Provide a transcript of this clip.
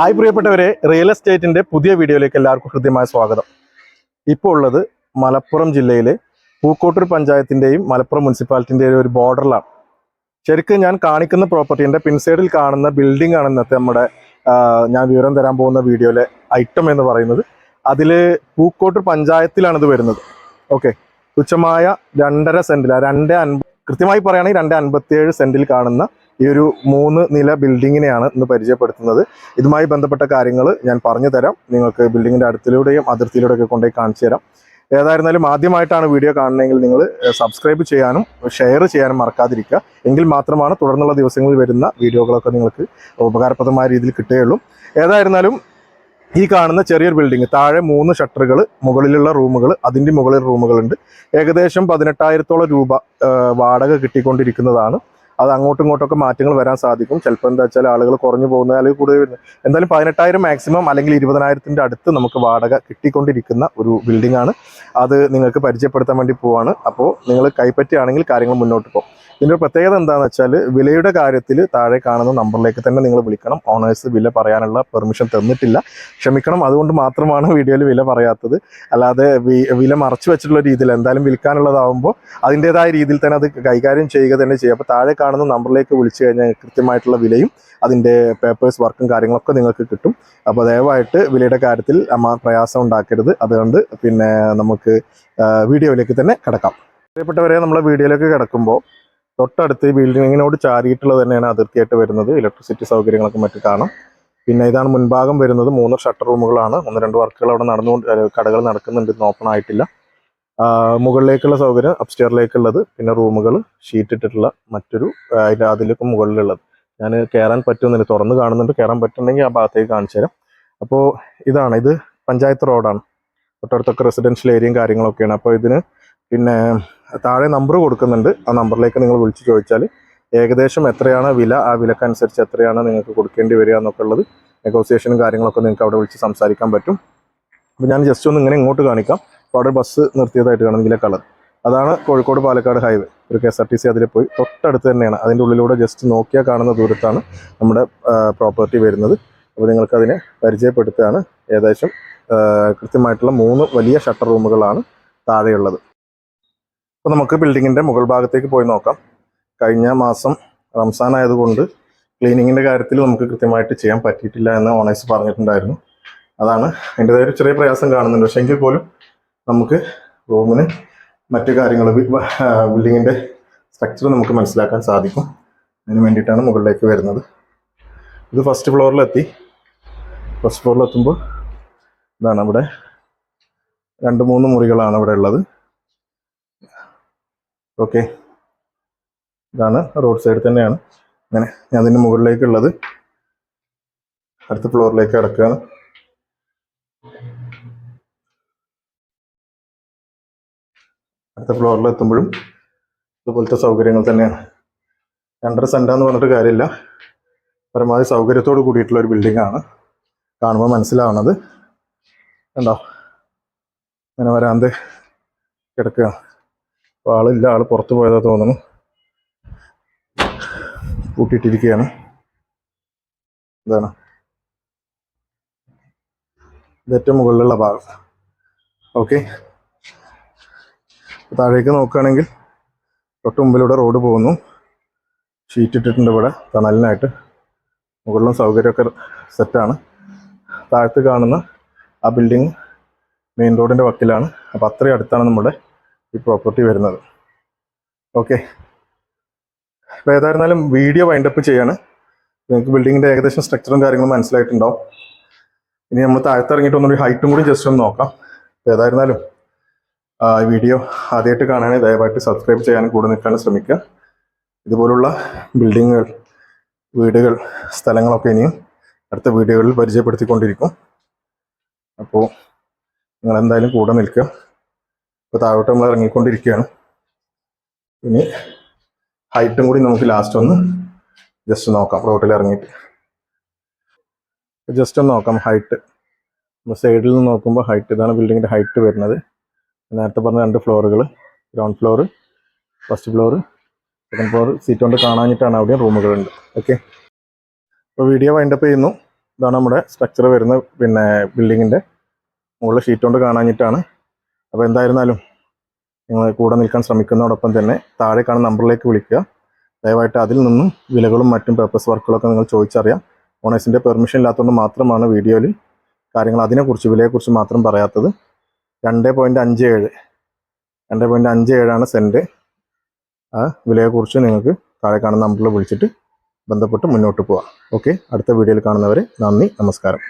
Hi പ്രിയപ്പെട്ടവരെ real എസ്റ്റേറ്റിന്റെ പുതിയ വീഡിയോയിലേക്ക് എല്ലാവർക്കും ഹൃദ്യമായ സ്വാഗതം. ഇപ്പോൾ ഉള്ളത് മലപ്പുറം ജില്ലയിലെ പൂക്കോട്ടൂർ പഞ്ചായത്തിന്റെയും മലപ്പുറം മുനിസിപ്പാലിറ്റിന്റെയും ഒരു ബോർഡറിലാണ് ശരിക്കും ഞാൻ കാണിക്കുന്ന പ്രോപ്പർട്ടിന്റെ പിൻസൈഡിൽ കാണുന്ന ബിൽഡിംഗ് ആണ് ഇന്നത്തെ നമ്മുടെ ഞാൻ വിവരം തരാൻ പോകുന്ന വീഡിയോയിലെ ഐറ്റം എന്ന് പറയുന്നത്. അതിൽ പൂക്കോട്ടൂർ പഞ്ചായത്തിലാണ് ഇത് വരുന്നത്. ഓക്കെ തുച്ഛമായ രണ്ടര സെന്റിലാണ് രണ്ട് അൻപ കൃത്യമായി പറയുകയാണെങ്കിൽ രണ്ട് അൻപത്തിയേഴ് സെന്റിൽ കാണുന്ന ഈ ഒരു മൂന്ന് നില ബിൽഡിങ്ങിനെയാണ് ഇന്ന് പരിചയപ്പെടുത്തുന്നത്. ഇതുമായി ബന്ധപ്പെട്ട കാര്യങ്ങൾ ഞാൻ പറഞ്ഞു തരാം. നിങ്ങൾക്ക് ബിൽഡിങ്ങിന്റെ അടുത്തിലൂടെയും അതിർത്തിയിലൂടെയൊക്കെ കൊണ്ടുപോയി കാണിച്ചു തരാം. ഏതായിരുന്നാലും ആദ്യമായിട്ടാണ് വീഡിയോ കാണണമെങ്കിൽ നിങ്ങൾ സബ്സ്ക്രൈബ് ചെയ്യാനും ഷെയർ ചെയ്യാനും മറക്കാതിരിക്കുക. എങ്കിൽ മാത്രമാണ് തുടർന്നുള്ള ദിവസങ്ങളിൽ വരുന്ന വീഡിയോകളൊക്കെ നിങ്ങൾക്ക് ഉപകാരപ്രദമായ രീതിയിൽ കിട്ടുകയുള്ളൂ. ഏതായിരുന്നാലും ഈ കാണുന്ന ചെറിയൊരു ബിൽഡിംഗ് താഴെ മൂന്ന് ഷട്ടറുകൾ മുകളിലുള്ള റൂമുകൾ അതിന്റെ മുകളിൽ റൂമുകളുണ്ട്. ഏകദേശം പതിനെട്ടായിരത്തോളം രൂപ വാടക കിട്ടിക്കൊണ്ടിരിക്കുന്നതാണ്. അത് അങ്ങോട്ടും ഇങ്ങോട്ടൊക്കെ മാറ്റങ്ങൾ വരാൻ സാധിക്കും. ചിലപ്പോൾ എന്താ വെച്ചാൽ ആളുകൾ കുറഞ്ഞു പോകുന്ന അല്ലെങ്കിൽ കൂടുതൽ വരുന്നത്. എന്തായാലും പതിനെട്ടായിരം മാക്സിമം അല്ലെങ്കിൽ ഇരുപതിനായിരത്തിന്റെ അടുത്ത് നമുക്ക് വാടക കിട്ടിക്കൊണ്ടിരിക്കുന്ന ഒരു ബിൽഡിംഗ് ആണ്. അത് നിങ്ങൾക്ക് പരിചയപ്പെടുത്താൻ വേണ്ടി പോവാണ്. അപ്പോൾ നിങ്ങൾ കൈപ്പറ്റുകയാണെങ്കിൽ കാര്യങ്ങൾ മുന്നോട്ട് പോകും. ഇതിന്റെ പ്രത്യേകത എന്താണെന്ന് വെച്ചാൽ വിലയുടെ കാര്യത്തിൽ താഴെ കാണുന്ന നമ്പറിലേക്ക് തന്നെ നിങ്ങൾ വിളിക്കണം. ഓണേഴ്സ് വില പറയാനുള്ള പെർമിഷൻ തന്നിട്ടില്ല. ക്ഷമിക്കണം അതുകൊണ്ട് മാത്രമാണ് വീഡിയോയിൽ വില പറയാത്തത്. അല്ലാതെ വില മറച്ചു വെച്ചിട്ടുള്ള രീതിയിൽ എന്തായാലും വിൽക്കാനുള്ളതാവുമ്പോൾ അതിന്റെതായ രീതിയിൽ തന്നെ അത് കൈകാര്യം ചെയ്യുക തന്നെ ചെയ്യുക. അപ്പോൾ താഴെ കാണുന്ന നമ്പറിലേക്ക് വിളിച്ചു കഴിഞ്ഞാൽ കൃത്യമായിട്ടുള്ള വിലയും അതിന്റെ പേപ്പേഴ്സ് വർക്കും കാര്യങ്ങളൊക്കെ നിങ്ങൾക്ക് കിട്ടും. അപ്പോൾ ദയവായിട്ട് വിലയുടെ കാര്യത്തിൽ പ്രയാസം ഉണ്ടാക്കരുത്. അതുകൊണ്ട് പിന്നെ നമുക്ക് വീഡിയോയിലേക്ക് തന്നെ കിടക്കാം. പ്രിയപ്പെട്ടവരെ നമ്മളെ വീഡിയോയിലേക്ക് കിടക്കുമ്പോൾ തൊട്ടടുത്ത് ഈ ബിൽഡിങ്ങിനോട് ചാരിയിട്ടുള്ളത് തന്നെയാണ് അതിർത്തിയായിട്ട് വരുന്നത്. ഇലക്ട്രിസിറ്റി സൗകര്യങ്ങളൊക്കെ മറ്റു കാണാം. പിന്നെ ഇതാണ് മുൻഭാഗം വരുന്നത്. മൂന്ന് ഷട്ടർ റൂമുകളാണ് ഒന്ന് രണ്ട് വർക്കുകൾ അവിടെ നടന്നുകൊണ്ട് കടകൾ നടക്കുന്നുണ്ട്. ഓപ്പൺ ആയിട്ടില്ല. മുകളിലേക്കുള്ള സൗകര്യം അപ്സ്റ്റെയറിലേക്കുള്ളത് പിന്നെ റൂമുകൾ ഷീറ്റ് ഇട്ടിട്ടുള്ള മറ്റൊരു അതിന്റെ അതിലേക്ക് മുകളിലുള്ളത്. ഞാൻ കയറാൻ പറ്റുമെന്നില്ല തുറന്ന് കാണുന്നുണ്ട്. കയറാൻ പറ്റുന്നുണ്ടെങ്കിൽ ആ ഭാഗത്തേക്ക് കാണിച്ചു തരാം. അപ്പോൾ ഇതാണ്. ഇത് പഞ്ചായത്ത് റോഡാണ് തൊട്ടടുത്തൊക്കെ റെസിഡൻഷ്യൽ ഏരിയയും കാര്യങ്ങളൊക്കെയാണ്. അപ്പോൾ ഇതിന് പിന്നെ താഴെ നമ്പർ കൊടുക്കുന്നുണ്ട്. ആ നമ്പറിലേക്ക് നിങ്ങൾ വിളിച്ച് ചോദിച്ചാൽ ഏകദേശം എത്രയാണ് വില? ആ വിലക്കനുസരിച്ച് എത്രയാണ് നിങ്ങൾക്ക് കൊടുക്കേണ്ടി വരിക എന്നൊക്കെ ഉള്ളത് നെഗോസിയേഷനും കാര്യങ്ങളൊക്കെ നിങ്ങൾക്ക് അവിടെ വിളിച്ച് സംസാരിക്കാൻ പറ്റും. അപ്പോൾ ഞാൻ ജസ്റ്റ് ഒന്ന് ഇങ്ങനെ ഇങ്ങോട്ട് കാണിക്കാം. അപ്പോൾ അവിടെ ബസ് നിർത്തിയതായിട്ട് കാണുന്നില്ല കളർ അതാണ് കോഴിക്കോട് പാലക്കാട് ഹൈവേ ഒരു K S R T C അതിൽ പോയി. തൊട്ടടുത്ത് തന്നെയാണ്. അതിന്റെ ഉള്ളിലൂടെ ജസ്റ്റ് നോക്കിയാൽ കാണുന്ന ദൂരത്താണ് നമ്മുടെ പ്രോപ്പർട്ടി വരുന്നത്. അപ്പോൾ നിങ്ങൾക്ക് അതിനെ പരിചയപ്പെടുത്തുകയാണ്. ഏകദേശം കൃത്യമായിട്ടുള്ള മൂന്ന് വലിയ ഷട്ടർ റൂമുകളാണ് താഴെയുള്ളത്. അപ്പോൾ നമുക്ക് ബിൽഡിങ്ങിന്റെ മുകൾ ഭാഗത്തേക്ക് പോയി നോക്കാം. കഴിഞ്ഞ മാസം റംസാൻ ആയതുകൊണ്ട് ക്ലീനിങ്ങിന്റെ കാര്യത്തിൽ നമുക്ക് കൃത്യമായിട്ട് ചെയ്യാൻ പറ്റിയിട്ടില്ല എന്ന് ഓണേഴ്സ് പറഞ്ഞിട്ടുണ്ടായിരുന്നു. അതാണ് അതിന്റെതായ ഒരു ചെറിയ പ്രയാസം കാണുന്നുണ്ട്. പക്ഷേ എങ്കിൽ പോലും നമുക്ക് റൂമിന് മറ്റു കാര്യങ്ങൾ ബിൽഡിങ്ങിന്റെ സ്ട്രക്ചർ നമുക്ക് മനസ്സിലാക്കാൻ സാധിക്കും. അതിന് വേണ്ടിയിട്ടാണ് മുകളിലേക്ക് വരുന്നത്. ഇത് ഫസ്റ്റ് ഫ്ലോറിലെത്തി ഫസ്റ്റ് ഫ്ലോറിലെത്തുമ്പോൾ ഇതാണ് ഇവിടെ രണ്ട് മൂന്ന് മുറികളാണ് ഇവിടെ ഉള്ളത്. ഓക്കെ. ഇതാണ് റോഡ് സൈഡ് തന്നെയാണ്. അങ്ങനെ ഞാൻ അതിന്റെ മുകളിലേക്കുള്ളത്. അടുത്ത ഫ്ലോറിലേക്ക് കിടക്കുകയാണ്. അടുത്ത ഫ്ലോറിൽ എത്തുമ്പോഴും ഇതുപോലത്തെ സൗകര്യങ്ങൾ തന്നെയാണ്. രണ്ടര സെന്റാന്ന് പറഞ്ഞിട്ട് കാര്യമില്ല. പരമാവധി സൗകര്യത്തോട് കൂടിയിട്ടുള്ള ഒരു ബിൽഡിംഗ് ആണ്. കാണുമ്പോൾ മനസ്സിലാവുന്നത് കണ്ടോ? അങ്ങനെ വരാന്ത് കിടക്കുകയാണ്. അപ്പോൾ ആളില്ല ആൾ പുറത്ത് പോയതാ തോന്നുന്നു. കൂട്ടിയിട്ടിരിക്കുകയാണ് ഇതാണ്. ഇത് ഏറ്റവും മുകളിലുള്ള ഭാഗം. ഓക്കെ. താഴേക്ക് നോക്കുകയാണെങ്കിൽ തൊട്ട് മുമ്പിലൂടെ റോഡ് പോകുന്നു. ഷീറ്റ് ഇട്ടിട്ടുണ്ട് ഇവിടെ തണലിനായിട്ട്. മുകളിലും സൗകര്യമൊക്കെ സെറ്റാണ് താഴത്ത് കാണുന്ന ആ ബിൽഡിങ് മെയിൻ റോഡിന്റെ വക്കിലാണ്. അപ്പോൾ അത്രയും അടുത്താണ് നമ്മുടെ ഈ പ്രോപ്പർട്ടി വരുന്നത്. ഓക്കെ അപ്പോൾ ഏതായിരുന്നാലും വീഡിയോ വൈൻഡപ്പ് ചെയ്യാണ്. നിങ്ങൾക്ക് ബിൽഡിങ്ങിന്റെ ഏകദേശം സ്ട്രക്ചറും കാര്യങ്ങളും മനസ്സിലായിട്ടുണ്ടാവും. ഇനി നമ്മൾ താഴത്ത് ഇറങ്ങിയിട്ട് ഒന്നുകൂടി ഹൈറ്റും കൂടി ജസ്റ്റ് ഒന്ന് നോക്കാം. ഏതായിരുന്നാലും ഈ വീഡിയോ ആദ്യമായിട്ട് കാണാനായി ദയവായിട്ട് സബ്സ്ക്രൈബ് ചെയ്യാനും കൂടെ നിൽക്കാനും ശ്രമിക്കുക. ഇതുപോലുള്ള ബിൽഡിങ്ങുകൾ വീടുകൾ സ്ഥലങ്ങളൊക്കെ ഇനിയും അടുത്ത വീഡിയോകളിൽ പരിചയപ്പെടുത്തിക്കൊണ്ടിരിക്കും. അപ്പോൾ നിങ്ങളെന്തായാലും കൂടെ നിൽക്കുക. ഇപ്പോൾ താഴോട്ട് നമ്മൾ ഇറങ്ങിക്കൊണ്ടിരിക്കുകയാണ്. ഇനി ഹൈറ്റും കൂടി നമുക്ക് ലാസ്റ്റ് ഒന്ന് ജസ്റ്റ് നോക്കാം. റോട്ടിൽ ഇറങ്ങിയിട്ട്. ജസ്റ്റ് ഒന്ന് നോക്കാം ഹൈറ്റ് നമ്മൾ സൈഡിൽ നിന്ന് നോക്കുമ്പോൾ ഹൈറ്റ് ഇതാണ് ബിൽഡിങ്ങിന്റെ ഹൈറ്റ് വരുന്നത്. നേരത്തെ പറഞ്ഞ രണ്ട് ഫ്ലോറുകൾ ground floor first floor second floor seat കൊണ്ട് കാണാഞ്ഞിട്ടാണ് അവിടെ റൂമുകളുണ്ട് ഓക്കെ അപ്പോൾ വീഡിയോ വൈൻഡപ്പ് ചെയ്യുന്നു. ഇതാണ് നമ്മുടെ സ്ട്രക്ചർ വരുന്ന പിന്നെ ബിൽഡിങ്ങിന്റെ മുകളിൽ ഷീറ്റ് കൊണ്ട് കാണാഞ്ഞിട്ടാണ് അപ്പോൾ എന്തായിരുന്നാലും നിങ്ങൾ കൂടെ നിൽക്കാൻ ശ്രമിക്കുന്നതോടൊപ്പം തന്നെ താഴെ കാണുന്ന നമ്പറിലേക്ക് വിളിക്കുക. ദയവായിട്ട് അതിൽ നിന്നും വിലകളും മറ്റും പേപ്പേഴ്സ് വർക്കുകളൊക്കെ നിങ്ങൾ ചോദിച്ചറിയാം. ഓണേഴ്സിന്റെ പെർമിഷൻ ഇല്ലാത്തതുകൊണ്ട് മാത്രമാണ് വീഡിയോയിൽ കാര്യങ്ങൾ അതിനെക്കുറിച്ച് വിലയെക്കുറിച്ച് മാത്രം പറയാത്തത്. രണ്ട് പോയിന്റ് അഞ്ച് ഏഴ്. രണ്ട് പോയിന്റ് അഞ്ച് ഏഴാണ് സെന്റ് ആ വിലയെക്കുറിച്ച് നിങ്ങൾക്ക് താഴെ കാണുന്ന നമ്പറിൽ വിളിച്ചിട്ട് ബന്ധപ്പെട്ട് മുന്നോട്ട് പോവാം. ഓക്കെ അടുത്ത വീഡിയോയിൽ കാണുന്നവരെ നന്ദി നമസ്കാരം.